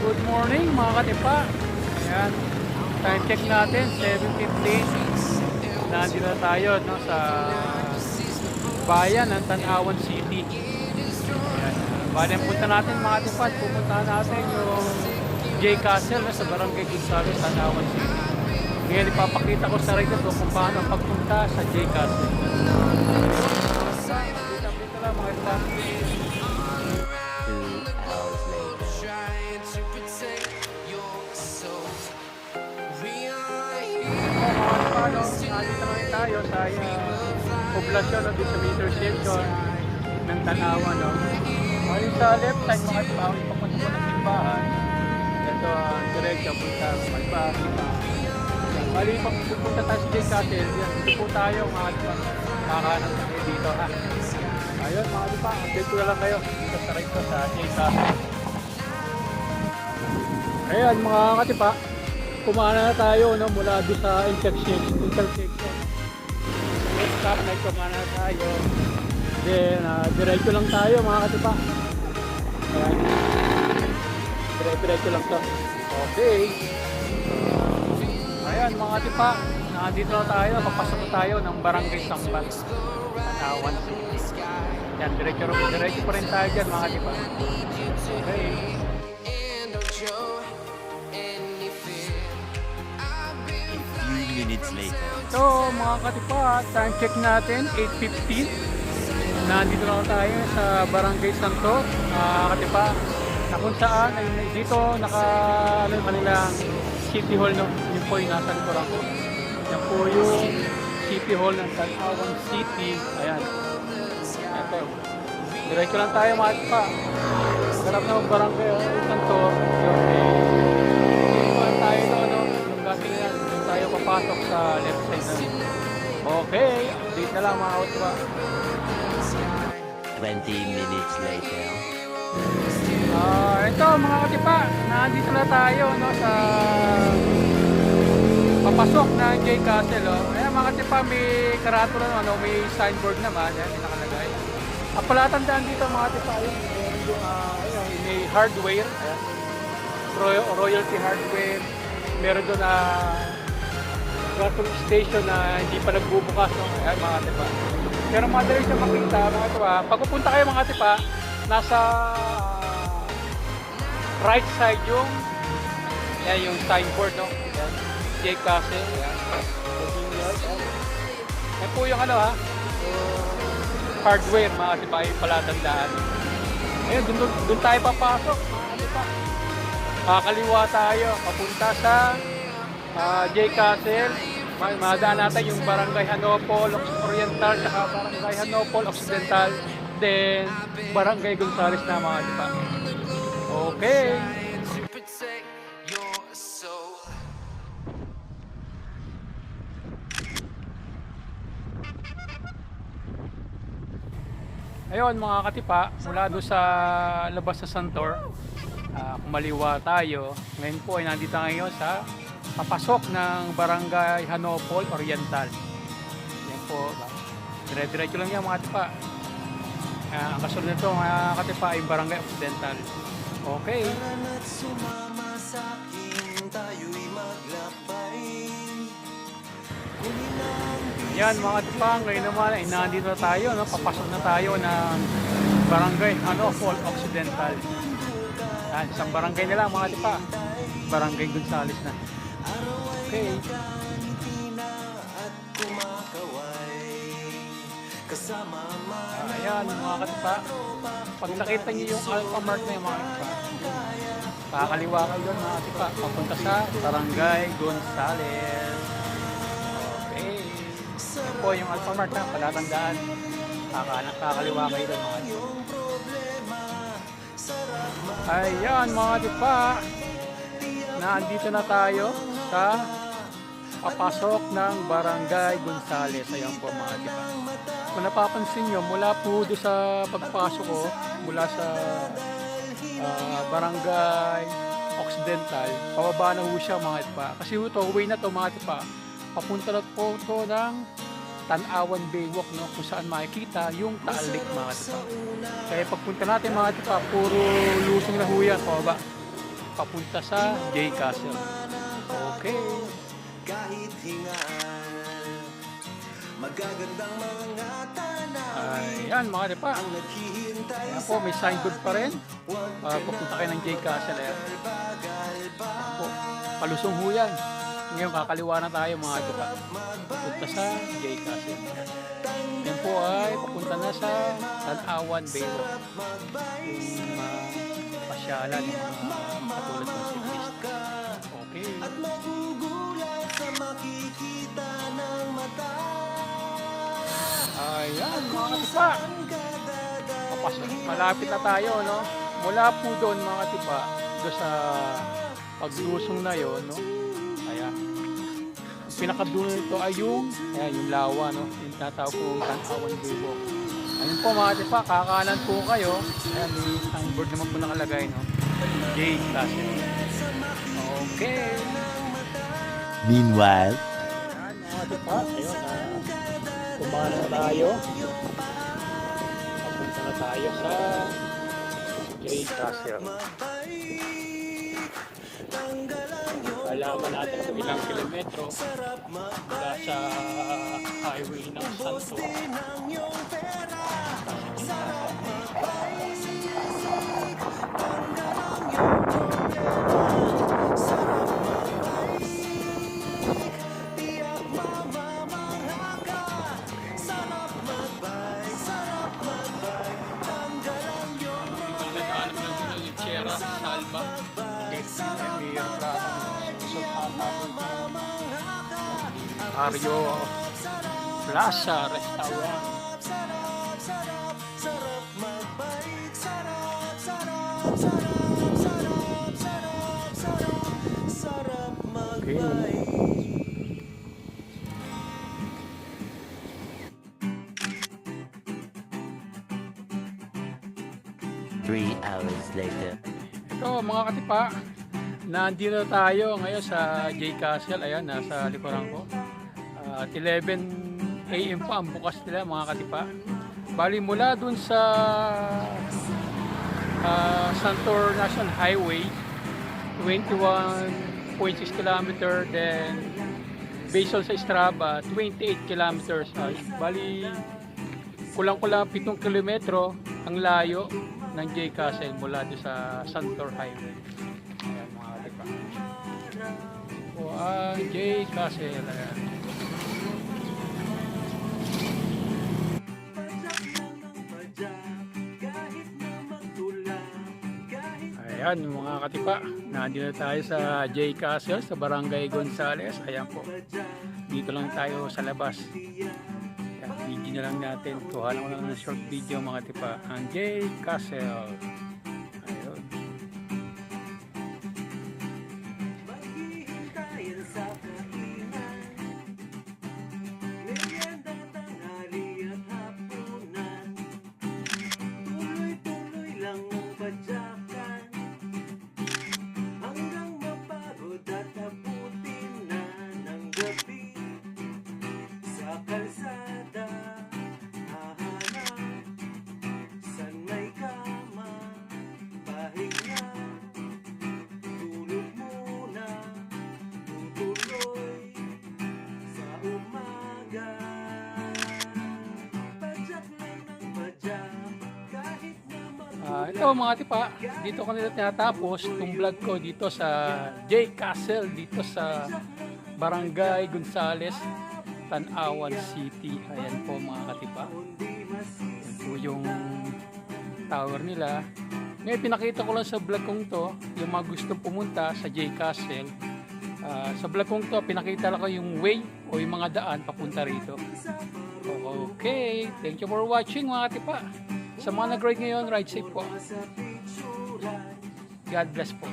Good morning mga katipa. Ayan. Time check natin, 7.15. Nandito na tayo no, sa bayan ng Tanawan City. Ayan. Bali ang punta natin mga katipa, pupunta natin yung J Castle no, sa Barangay Gonzales, Tanawan City. Ngayon ipapakita ko sa rito kung paano pagpunta sa J Castle. Nandito na tayo sa uh, poblasyon sa may intersection ng Tanawa. No? Ngayon sa left side mga tao, papunta po ng simbahan. Ito, uh, diretso punta sa Malbas. Bali, pupunta tayo sa J Castle, yan, dito tayo mga tao. Kakanan kami dito ha. Ayun mga tao, update ko na lang kayo dito sa right sa J Castle. Ayan mga katipa, kumana na tayo no, mula doon sa intersection. intersection. Next stop, may kumana na tayo. Then, uh, diretso lang tayo mga katipa. Ayan. Dire-diretso lang to. Okay. Ayan mga katipa, nandito na tayo, papasok tayo ng Barangay Sambat. Tanawan City. Yan, diretso, diretso pa rin tayo dyan mga katipa. Okay. Minutes later. So mga katipa, time check natin, 8.15. Nandito na tayo sa Barangay Santo, mga katipa. Na kung saan, ay dito naka, ano yung kanilang City Hall, no? Yun po yung nasa likuran ko. Yan po yung City Hall ng Tanawan City. Ayan. Ito. Diretso lang tayo mga katipa. Sarap na barangay, oh, Santo. Yung, mga katipa. 20 minutes later. Ah, ito mga katipa, nandito na tayo no sa papasok ng J Castle. Oh. Ayan mga katipa, may karatula naman, no? may signboard naman, yan, may nakalagay. Ang palatandaan dito mga katipa, yung, ah, ayun, may hardware, ayan. Royal, royalty hardware, meron doon na gasoline station na hindi pa nagbubukas. No? Ayan mga katipa. Pero madali siya makita mga katipa. Pag pupunta kayo mga katipa, nasa right side yung yan yung signboard no. Yan. J Castle. Yan. Yan po yung ano ha. hardware mga katipa yung palatandaan. Ayun, dun, dun, dun tayo papasok mga katipa. Kakaliwa tayo papunta sa ah, J Castle. Ma- Madaan natin yung Barangay Hanopol Oriental at Barangay Hanopol Occidental. Then, Barangay Gonzales na mga diba? Okay. Ayun mga katipa, mula doon sa labas sa Santor, ah, kumaliwa tayo. Ngayon po ay nandito ngayon sa papasok ng Barangay Hanopol Oriental. Yan po. Dire-diretso lang yan mga katipa. Ah, ang kasunod nito mga katipa ay Barangay Occidental. Okay. Tara't sumama sa akin, tayo'y maglakbay. Kunin ang Yan mga katipa, ngayon naman ay nandito na tayo, no? papasok na tayo ng Barangay Hanopol Occidental. Yan, isang barangay nila mga katipa. Barangay Gonzales na. Okay. man Ayan mga katipa. Pag nakita niyo yung Alpha Mart na yung mga katipa, kakaliwa kayo doon mga katipa. Papunta sa Barangay Gonzales. Okay. Yan po yung Alpha Mart na palatandaan. Kakaliwa kayo doon mga katipa. Ayan mga katipa. Nandito na tayo sa papasok ng Barangay Gonzales. Ayan po mga katipa. Kung napapansin nyo, mula po doon sa pagpasok ko, mula sa ah, Barangay Occidental, pababa na ho siya mga katipa. Kasi ho to, way na to mga katipa. Papunta na po to ng Tanawan Baywalk, no, kung saan makikita yung Taal Lake mga katipa. Kaya pagpunta natin mga katipa, puro lusong na ho yan, pababa. papunta sa J Castle. Okay. Kahit hingal Magagandang mga tanawin Ayan mga katipa. Ang Ayan po, may signboard pa rin. Uh, papunta kayo ng J Castle. Ayan. Ayan po. Palusong ho yan. Ngayon kakaliwa na tayo mga katipa. Papunta sa J Castle. Yan po ay papunta na sa Tanawan Bayo. Yung uh, pasyalan ng mga katulad ng siklista. Okay. Mata Ayan mga katipa. Papasok. Malapit na tayo, no? Mula po doon mga katipa, doon sa paglusong na yon, no? Ayan. Ang pinakadulo nito ay yung, ayan, yung lawa, no? Yung tatawag ko yung Tanawan Bayo. Ayun po mga katipa, kakanan po kayo. Ayan, may signboard naman po nakalagay, no? J Castle. Okay. Meanwhile, Mga katipa, ayun, ah, kumana na tayo. Papunta na tayo sa J Castle. Alaman natin kung ilang kilometro mula sa highway ng Santo. Nagdaan Mario Plaza Restaurant. Okay. three hours later. Ito mga katipa, nandito tayo ngayon sa J Castle. Ayan, nasa likuran ko. Ah, At 11 a.m. pa ang bukas nila mga katipa. Bali mula dun sa ah, Santor National Highway, 21.6 km then based on sa Strava, 28 kilometers. Ah, bali kulang-kulang 7 kilometro ang layo ng J Castle mula doon sa Santor Highway. Ayan mga katipa. O ang J Castle. Ayan. Ayan mga katipa, nandito tayo sa J Castle sa Barangay Gonzales. Ayan po, dito lang tayo sa labas. Ayan, video na lang natin. Kuha lang ko lang ng short video mga katipa. Ang J Castle. Ah, ito mga tipa, dito ko nila tinatapos itong vlog ko dito sa J Castle, dito sa Barangay Gonzales, Tanawan City. Ayan po mga katipa. Yan po yung tower nila. Ngayon pinakita ko lang sa vlog kong to, yung mga gusto pumunta sa J Castle. Ah, sa vlog kong to, pinakita lang ko yung way o yung mga daan papunta rito. Okay, thank you for watching mga katipa. Sa mga nag-ride ngayon, ride safe po. God bless po.